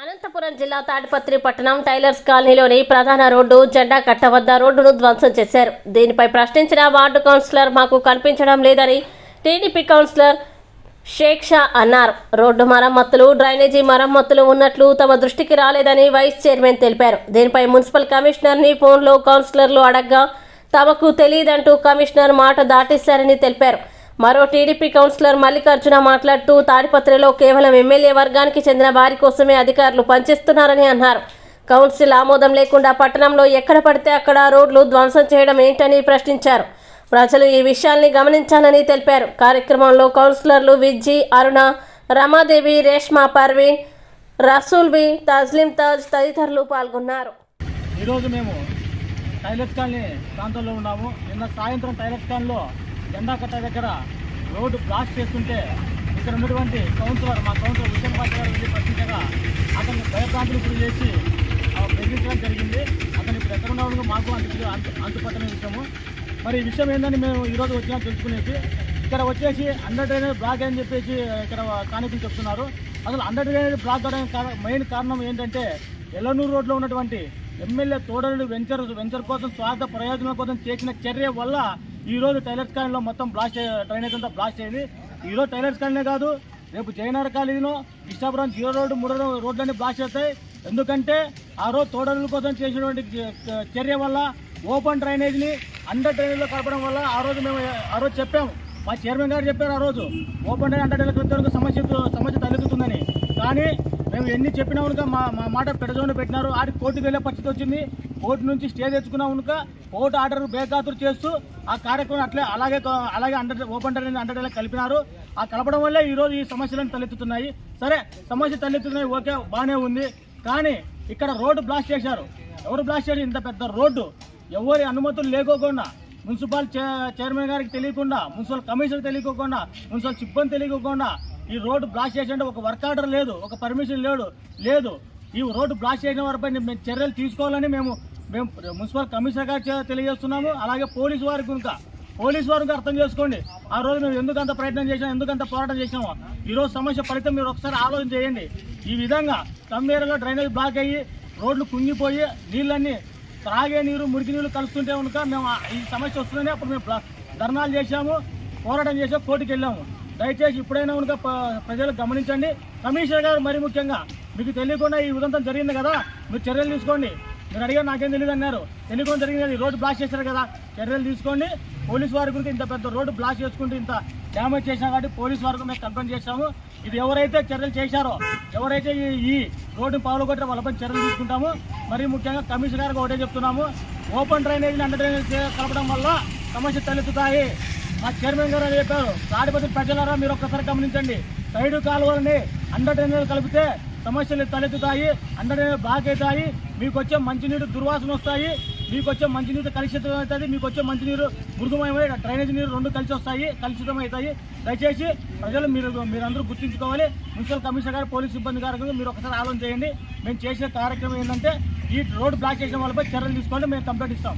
అనంతపురం జిల్లా తాడిపత్రి పట్టణం టైలర్స్ కాలనీలోని ప్రధాన రోడ్డు జెండా కట్ట వద్ద రోడ్డును ధ్వంసం చేశారు. దీనిపై ప్రశ్నించిన వార్డు కౌన్సిలర్ మాకు కనిపించడం లేదని టీడీపీ కౌన్సిలర్ షేక్ షా అన్నారు. రోడ్డు మరమ్మతులు డ్రైనేజీ మరమ్మతులు ఉన్నట్లు తమ దృష్టికి రాలేదని వైస్ చైర్మన్ తెలిపారు. దీనిపై మున్సిపల్ కమిషనర్ని ఫోన్లో కౌన్సిలర్లు అడగ్గా తమకు తెలియదంటూ కమిషనర్ మాట దాటిస్తారని తెలిపారు. మరో టీడీపీ కౌన్సిలర్ మల్లికార్జున మాట్లాడుతూ తాడిపత్రిలో కేవలం ఎమ్మెల్యే వర్గానికి చెందిన వారి కోసమే అధికారులు పనిచేస్తున్నారని అన్నారు. కౌన్సిల్ ఆమోదం లేకుండా పట్టణంలో ఎక్కడ పడితే అక్కడ రోడ్లు ధ్వంసం చేయడం ఏంటని ప్రశ్నించారు. ప్రజలు ఈ విషయాల్ని గమనించాలని తెలిపారు. కార్యక్రమంలో కౌన్సిలర్లు విజ్జి అరుణ రమాదేవి రేష్మా పర్వీన్ రసూల్ బి తాజ్ తదితరులు పాల్గొన్నారు. ఈరోజు మేము టైలర్స్ కాలనీ ప్రాంతంలో ఉన్నాము. నిన్న సాయంత్రం టైలర్స్ కాలనీలో జెండా కట్ట దగ్గర రోడ్డు బ్లాస్ట్ చేస్తుంటే ఇక్కడ ఉన్నటువంటి కౌన్సిలర్ మా కౌన్సిలర్ విజయ్ పాటి గారు వెళ్ళి ప్రశ్నించగా అతన్ని భయప్రాంతులు గురి చేసి బెదిరించడం జరిగింది. అతను ఇప్పుడు ఎక్కడ ఉన్నాడు మాకు అంతు అంతు అంతుపట్టని విషయము. మరి ఈ విషయం ఏందని మేము ఈరోజు వచ్చినా తెలుసుకునేసి ఇక్కడ వచ్చేసి అండర్ డ్రైనేజ్ బ్లాక్ అని చెప్పేసి ఇక్కడ స్థానికులు చెప్తున్నారు. అసలు అండర్ డ్రైనేజ్ బ్లాక్ అవడానికి మెయిన్ కారణం ఏంటంటే ఎల్లనూరు రోడ్లో ఉన్నటువంటి ఎమ్మెల్యే తోడరుడు వెంచర్ వెంచర్ కోసం స్వార్థ ప్రయోజనం కోసం చేసిన చర్య వల్ల ఈ రోజు టైలర్స్ కాలనీలో మొత్తం బ్లాస్ట్ డ్రైనేజ్ అంతా బ్లాస్ట్ అయింది. ఈ రోజు టైలర్స్ కాలనీ కాదు రేపు జయనగర్ కాలనీలో కృష్ణాపురం జీరో రోడ్డు మూడో రో- రోడ్లన్నీ బ్లాస్ట్ అవుతాయి ఎందుకంటే ఆ రోజు తోడరుల కోసం చేసినటువంటి చర్య వల్ల ఓపెన్ డ్రైనేజ్ని అండర్ డ్రైనేజ్లో కలపడం వల్ల ఆ రోజు మేము ఆ రోజు చెప్పాము. మా చైర్మన్ గారు చెప్పారు ఆ రోజు ఓపెన్ డ్రైన్ అండర్ వరకు సమస్య సమస్య తలెత్తుతుందని. కానీ మేము ఎన్ని చెప్పినా ఉనుక మా మా మాట పెడజోని పెట్టినారు. ఆడికి కోర్టుకు వెళ్ళే పరిస్థితి వచ్చింది. కోర్టు నుంచి స్టే తెచ్చుకున్నా ఉనుక కోర్టు ఆర్డర్ బేఖాతురు చేస్తూ ఆ కార్యక్రమం అట్లే అలాగే అలాగే అండర్ ఓపెన్ డ్రైనేజ్ అండర్ కలిపినారు. ఆ కలపడం వల్లే ఈరోజు ఈ సమస్యలను తలెత్తుతున్నాయి. సరే సమస్య తలెత్తుతున్నాయి. ఓకే బాగానే ఉంది. కానీ ఇక్కడ రోడ్డు బ్లాస్ట్ చేశారు. ఎవరు బ్లాస్ట్ చేశారు? ఇంత పెద్ద రోడ్డు. ఎవరి అనుమతులు లేకోకుండా మున్సిపల్ చైర్మన్ గారికి తెలియకుండా మున్సిపల్ కమిషనర్ తెలియకోకుండా మున్సిపల్ సిబ్బంది తెలియకోకుండా ఈ రోడ్డు బ్లాస్ట్ చేసినట్టు ఒక వర్క్ ఆర్డర్ లేదు ఒక పర్మిషన్ లేడు లేదు. ఈ రోడ్డు బ్లాస్ట్ చేసిన వారిపై మేము చర్యలు తీసుకోవాలని మేము మేము మున్సిపల్ కమిషనర్ గారికి తెలియజేస్తున్నాము అలాగే పోలీసు వారికి కనుక పోలీసు వారికి అర్థం చేసుకోండి. ఆ రోజు మేము ఎందుకు అంత ప్రయత్నం చేసాం ఎందుకంత పోరాటం చేసామో ఈ రోజు సమస్య ఫలితం మీరు ఒకసారి ఆలోచన చేయండి. ఈ విధంగా తమ్మేరలో డ్రైనేజ్ బ్లాక్ అయ్యి రోడ్లు కుంగిపోయి నీళ్ళన్నీ త్రాగే నీరు మురికి నీళ్ళు కలుస్తుంటే కనుక మేము ఈ సమస్య వస్తుందని అప్పుడు మేము ధర్నాలు చేశాము పోరాటం చేసాము కోర్టుకు వెళ్ళాము. దయచేసి ఇప్పుడైనా కనుక ప్రజలు గమనించండి. కమిషనర్ గారు మరి ముఖ్యంగా మీకు తెలియకుండా ఈ ఉదంతం జరిగింది కదా మీరు చర్యలు తీసుకోండి. మీరు అడిగారు నాకేం తెలియదు అన్నారు. తెలియకుండా జరిగింది ఈ రోడ్డు బ్లాస్ట్ చేశారు కదా చర్యలు తీసుకోండి. పోలీసు వారి గురించి ఇంత పెద్ద రోడ్డు బ్లాస్ట్ చేసుకుంటే ఇంత డ్యామేజ్ చేసినా కాబట్టి పోలీసు వరకు మేము కంప్లైంట్ చేశాము. ఇది ఎవరైతే చర్యలు చేశారో ఎవరైతే ఈ ఈ రోడ్డు పాల్గొట్టారో వాళ్ళపై చర్యలు తీసుకుంటాము. మరి ముఖ్యంగా కమిషనర్ గారికి ఒకటే చెప్తున్నాము. ఓపెన్ డ్రైనేజ్ అండర్ డ్రైనేజ్ కలపడం వల్ల సమస్య తలెత్తుతాయి. మా చైర్మన్ గారు చెప్పారు. తాడిపత్రి ప్రజలారా మీరు ఒక్కసారి గమనించండి. సైడ్ కాలువలని అండర్ డ్రైనేజ్ కలిపితే సమస్యలు తలెత్తుతాయి అండర్ డ్రైనేజ్ బ్లాక్ అవుతాయి. మీకు వచ్చే మంచినీరు దుర్వాసన వస్తాయి మీకు వచ్చే మంచినీరు కలుషితం అవుతుంది మీకు వచ్చే మంచినీరు మృదుమయమై డ్రైనేజ్ నీరు రెండు కలిసి వస్తాయి కలుషితం అవుతాయి. దయచేసి ప్రజలు మీరు మీరందరూ గుర్తుంచుకోవాలి. మున్సిపల్ కమిషనర్ గారు పోలీస్ సిబ్బంది గారు మీరు ఒకసారి ఆలోచన చేయండి. మేము చేసే కార్యక్రమం ఏంటంటే ఈ రోడ్డు బ్లాక్ చేసిన వాళ్ళపై చర్యలు తీసుకోండి మేము కంప్లైంట్ ఇస్తాం.